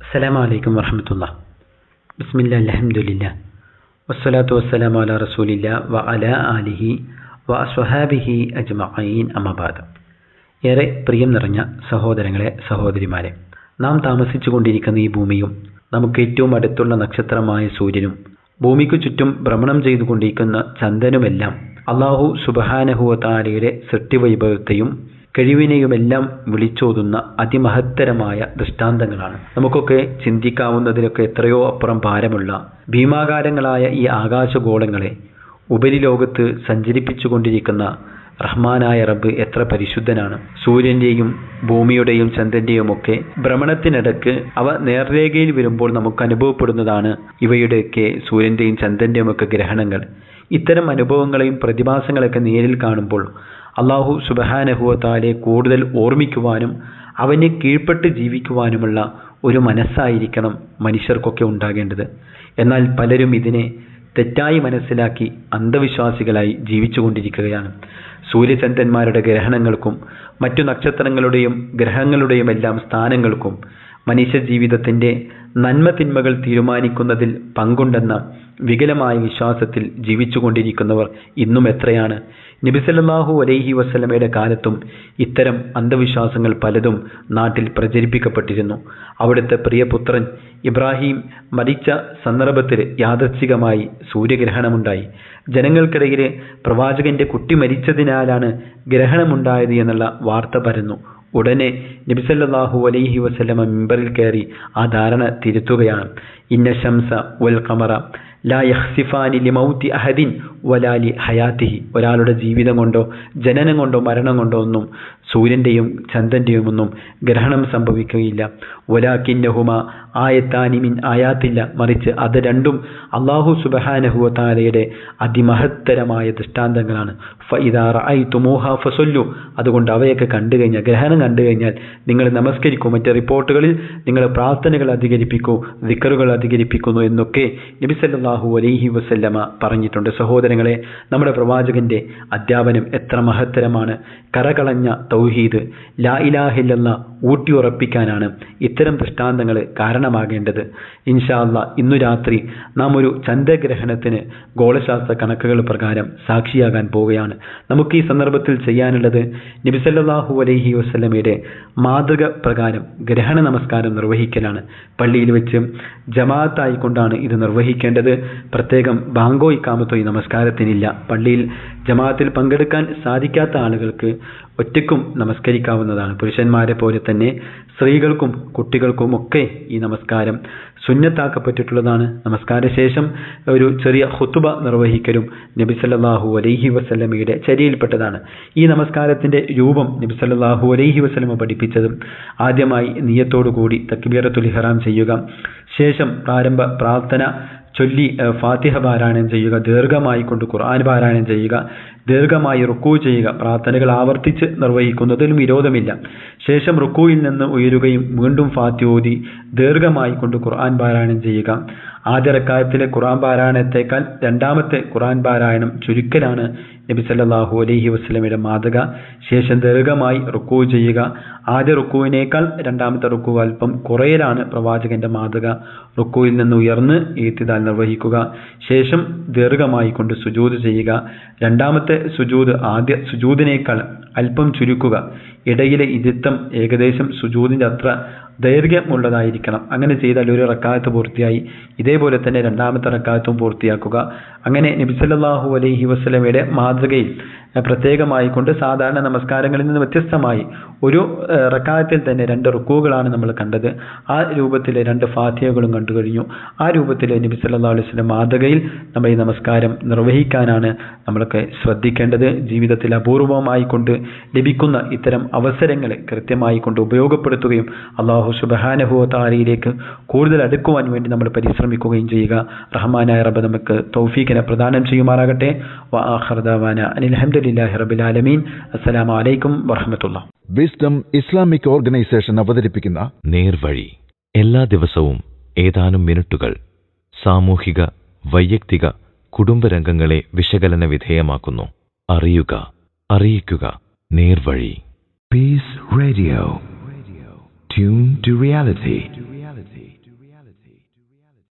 അസ്സലാമു അലൈക്കും വറഹമത്തുള്ള ബിസ്മില്ല അലഹമുല്ല വസ്സലാത്തു വസ്സലാമു അല റസൂലില്ല വ അല ആലിഹി വ അസ്വഹാബിഹി അജ്മഈൻ അമബാദ് ഏറെ പ്രിയം നിറഞ്ഞ സഹോദരങ്ങളെ സഹോദരിമാരെ നാം താമസിച്ചു കൊണ്ടിരിക്കുന്ന ഈ ഭൂമിയും നമുക്ക് ഏറ്റവും അടുത്തുള്ള നക്ഷത്രമായ സൂര്യനും ഭൂമിക്കു ചുറ്റും ഭ്രമണം ചെയ്തുകൊണ്ടിരിക്കുന്ന ചന്ദനുമെല്ലാം അള്ളാഹു സുബഹാനഹുവതാലയുടെ സൃഷ്ടിവൈഭവത്തെയും കഴിവിനെയുമെല്ലാം വിളിച്ചോതുന്ന അതിമഹത്തരമായ ദൃഷ്ടാന്തങ്ങളാണ്. നമുക്കൊക്കെ ചിന്തിക്കാവുന്നതിനൊക്കെ എത്രയോ അപ്പുറം ഭാരമുള്ള ഭീമാകാരങ്ങളായ ഈ ആകാശഗോളങ്ങളെ ഉപരിലോകത്ത് സഞ്ചരിപ്പിച്ചുകൊണ്ടിരിക്കുന്ന റഹ്മാനായ റബ്ബ് എത്ര പരിശുദ്ധനാണ്. സൂര്യന്റെയും ഭൂമിയുടെയും ചന്ദ്രന്റെയും ഒക്കെ ഭ്രമണത്തിനിടക്ക് അവ നേർരേഖയിൽ വരുമ്പോൾ നമുക്ക് അനുഭവപ്പെടുന്നതാണ് ഇവയുടെയൊക്കെ സൂര്യന്റെയും ചന്ദ്രന്റെയും ഒക്കെ ഗ്രഹണങ്ങൾ. ഇത്തരം അനുഭവങ്ങളെയും പ്രതിഭാസങ്ങളൊക്കെ നേരിൽ കാണുമ്പോൾ അള്ളാഹു സുബഹാനഹുവത്താലെ കൂടുതൽ ഓർമ്മിക്കുവാനും അവന് കീഴ്പ്പെട്ട് ജീവിക്കുവാനുമുള്ള ഒരു മനസ്സായിരിക്കണം മനുഷ്യർക്കൊക്കെ ഉണ്ടാകേണ്ടത്. എന്നാൽ പലരും ഇതിനെ തെറ്റായി മനസ്സിലാക്കി അന്ധവിശ്വാസികളായി ജീവിച്ചുകൊണ്ടിരിക്കുകയാണ്. സൂര്യചന്ദ്രന്മാരുടെ ഗ്രഹണങ്ങൾക്കും മറ്റു നക്ഷത്രങ്ങളുടെയും ഗ്രഹങ്ങളുടെയും എല്ലാം സ്ഥാനങ്ങൾക്കും മനുഷ്യ ജീവിതത്തിന്റെ നന്മ തിന്മകൾ തീരുമാനിക്കുന്നതിൽ പങ്കുണ്ടെന്ന വികലമായ വിശ്വാസത്തിൽ ജീവിച്ചുകൊണ്ടിരിക്കുന്നവർ ഇന്നും എത്രയാണ്? നബിസല്ലാഹു അലൈഹി വസ്ലമയുടെ കാലത്തും ഇത്തരം അന്ധവിശ്വാസങ്ങൾ പലതും നാട്ടിൽ പ്രചരിപ്പിക്കപ്പെട്ടിരുന്നു. അവിടുത്തെ പ്രിയപുത്രൻ ഇബ്രാഹിം മരിച്ച സന്ദർഭത്തിൽ യാദർച്ഛികമായി സൂര്യഗ്രഹണമുണ്ടായി. ജനങ്ങൾക്കിടയിലെ പ്രവാചകന്റെ കുട്ടി മരിച്ചതിനാലാണ് ഗ്രഹണമുണ്ടായത് എന്നുള്ള വാർത്ത പരന്നു. ഉടനെ നബിസല്ലാഹു അലൈഹി വസല്ലമ മിമ്പറിൽ കയറി ആ ധാരണ തിരുത്തുകയാണ്. ഇന്ന ശംസ വൽ ഖമറ. ലാ യഹ്സിഫാനി അഹദിൻ വലാലി ഹയാത്തിഹി. ഒരാളുടെ ജീവിതം കൊണ്ടോ ജനനം കൊണ്ടോ മരണം കൊണ്ടോ ഒന്നും സൂര്യന്റെയും ചന്ദ്രന്റെയും ഒന്നും ഗ്രഹണം സംഭവിക്കുകയില്ല. വലാക്കിന്നഹുമ ആയത്താനിമിൻ ആയാത്തില്ല. മറിച്ച് അത് രണ്ടും അള്ളാഹു സുബഹാനഹുവ താലയുടെ അതിമഹത്തരമായ ദൃഷ്ടാന്തങ്ങളാണ്. ഫൈദാറ ഐ ഫസൊല്ലു. അതുകൊണ്ട് അവയൊക്കെ കണ്ടു കഴിഞ്ഞാൽ ഗ്രഹണം കണ്ടു കഴിഞ്ഞാൽ നിങ്ങൾ നമസ്കരിക്കൂ. മറ്റ് റിപ്പോർട്ടുകളിൽ നിങ്ങൾ പ്രാർത്ഥനകൾ അധികരിപ്പിക്കൂ ദിക്കറുകൾ അധികരിപ്പിക്കുന്നു എന്നൊക്കെ നബി സല്ലല്ലാഹു അലൈഹി വസല്ലമ പറഞ്ഞിട്ടുണ്ട്. സഹോദരങ്ങളെ നമ്മുടെ പ്രവാചകന്റെ അധ്യാപനം എത്ര മഹത്തരമാണ്. കരകളഞ്ഞ തൗഹീദ് ലാ ഇലാഹില്ലെന്ന ഊട്ടിയുറപ്പിക്കാനാണ് ഇത്തരം ദൃഷ്ടാന്തങ്ങൾ കാരണമാകേണ്ടത്. ഇൻഷാല്ല ഇന്നു രാത്രി നാം ഒരു ചന്ദ്രഗ്രഹണത്തിന് ഗോളശാസ്ത്ര കണക്കുകൾ പ്രകാരം സാക്ഷിയാകാൻ പോവുകയാണ്. നമുക്ക് ഈ സന്ദർഭത്തിൽ ചെയ്യാനുള്ളത് നബിസല്ലാഹു അലൈഹി വസ്ലമയുടെ മാതൃക പ്രകാരം ഗ്രഹണ നമസ്കാരം നിർവഹിക്കലാണ്. പള്ളിയിൽ വെച്ച് ജമാഅത്തായിക്കൊണ്ടാണ് ഇത് നിർവഹിക്കേണ്ടത്. പ്രത്യേകം ബാങ്കോ ഇക്കാമത്തോ ഈ നമസ്കാരത്തിനില്ല. പള്ളിയിൽ ജമാഅത്തിൽ പങ്കെടുക്കാൻ സാധിക്കാത്ത ആളുകൾക്ക് ഒറ്റയ്ക്കും നമസ്കരിക്കാവുന്നതാണ്. പുരുഷന്മാരെ പോലെ തന്നെ സ്ത്രീകൾക്കും കുട്ടികൾക്കും ഒക്കെ ഈ നമസ്കാരം സുന്നത്താക്കപ്പെട്ടിട്ടുള്ളതാണ്. നമസ്കാര ശേഷം ഒരു ചെറിയ ഹുത്തുബ നിർവഹിക്കലും നബി സല്ലല്ലാഹു അലൈഹി വസല്ലമയുടെ ചര്യയിൽപ്പെട്ടതാണ് ഈ നമസ്കാരത്തിന്റെ രൂപം നബി സല്ലല്ലാഹു അലൈഹി വസ്ലമ പഠിപ്പിച്ചതും ആദ്യമായി നീയത്തോടുകൂടി തക്ബീറത്തുൽ ഹറാം ചെയ്യുക. ശേഷം പ്രാരംഭ പ്രാർത്ഥന ചൊല്ലി ഫാത്തിഹ പാരായണം ചെയ്യുക ദീർഘമായി കൊണ്ട് ഖുർആൻ പാരായണം ചെയ്യുക ദീർഘമായി റുക്കൂ ചെയ്യുക. പ്രാർത്ഥനകൾ ആവർത്തിച്ച് നിർവഹിക്കുന്നതിലും വിരോധമില്ല. ശേഷം റുക്കൂയിൽ നിന്ന് ഉയരുകയും വീണ്ടും ഫാത്തി ഓതി ദീർഘമായി കൊണ്ട് ഖുർആൻ പാരായണം ചെയ്യുക. ആദ്യ റക്കായത്തിലെ ഖുർആൻ പാരായണത്തേക്കാൾ രണ്ടാമത്തെ ഖുർആൻ പാരായണം ചുരുക്കലാണ് നബി സല്ലല്ലാഹു അലൈഹി വസ്ലമയുടെ മാതൃക. ശേഷം ദീർഘമായി റുക്കൂ ചെയ്യുക. ആദ്യ റുക്കുവിനേക്കാൾ രണ്ടാമത്തെ റുക്കു അല്പം കുറയലാണ് പ്രവാചകന്റെ മാതൃക. റുക്കുവിൽ നിന്ന് ഉയർന്ന് ഈത്തിദാൽ നിർവഹിക്കുക. ശേഷം ദീർഘമായി കൊണ്ട് സുജൂത് ചെയ്യുക. രണ്ടാമത്തെ സുജൂത് ആദ്യ സുജൂദിനേക്കാൾ അല്പം ചുരുക്കുക. ഇടയിലെ ഇരുത്തം ഏകദേശം സുജൂദിന്റെ അത്ര ദൈർഘ്യമുള്ളതായിരിക്കണം. അങ്ങനെ ചെയ്താൽ ഒരു റക്കാത്ത് പൂർത്തിയായി. ഇതേപോലെ തന്നെ രണ്ടാമത്തെ റക്കാത്തും പൂർത്തിയാക്കുക. അങ്ങനെ നബിസല്ലാഹു അലൈഹി വസ്ലമയുടെ മാതൃകയിൽ പ്രത്യേകമായി കൊണ്ട് സാധാരണ നമസ്കാരങ്ങളിൽ നിന്ന് വ്യത്യസ്തമായി ഒരു റക്കാത്തിൽ തന്നെ രണ്ട് റുക്കുകളാണ് നമ്മൾ കണ്ടത്. ആ രൂപത്തിലെ രണ്ട് ഫാത്തിഹകളും കണ്ടു കഴിഞ്ഞു. ആ രൂപത്തിലെ നബി സല്ലാ അലൈഹി മാതൃകയിൽ നമ്മൾ ഈ നമസ്കാരം നിർവഹിക്കാനാണ് നമ്മളൊക്കെ ശ്രദ്ധിക്കേണ്ടത്. ജീവിതത്തിൽ അപൂർവമായി കൊണ്ട് ലഭിക്കുന്ന ഇത്തരം അവസരങ്ങൾ കൃത്യമായി കൊണ്ട് ഉപയോഗപ്പെടുത്തുകയും അള്ളാഹു സുബഹാനഹുവ താരയിലേക്ക് കൂടുതൽ അടുക്കുവാൻ വേണ്ടി നമ്മൾ പരിശ്രമിക്കുകയും ചെയ്യുക. റഹ്മാനായ റബ്ബ് നമുക്ക് തൗഫീഖിനെ പ്രദാനം ചെയ്യുമാറാകട്ടെ. വാഹർദാന ആലമീൻ. അസ്സലാമു അലൈക്കും വറഹമത്തുള്ള വിസ്ഡം ഇസ്ലാമിക് ഓർഗനൈസേഷൻ അവതരിപ്പിക്കുന്ന നേർവഴി. എല്ലാ ദിവസവും ഏതാനും മിനിറ്റുകൾ സാമൂഹിക വൈയക്തിക കുടുംബരംഗങ്ങളെ വിശകലന വിധേയമാക്കുന്നു. അറിയുക അറിയിക്കുക. നേർവഴി. Peace Radio. Tune to reality. reality.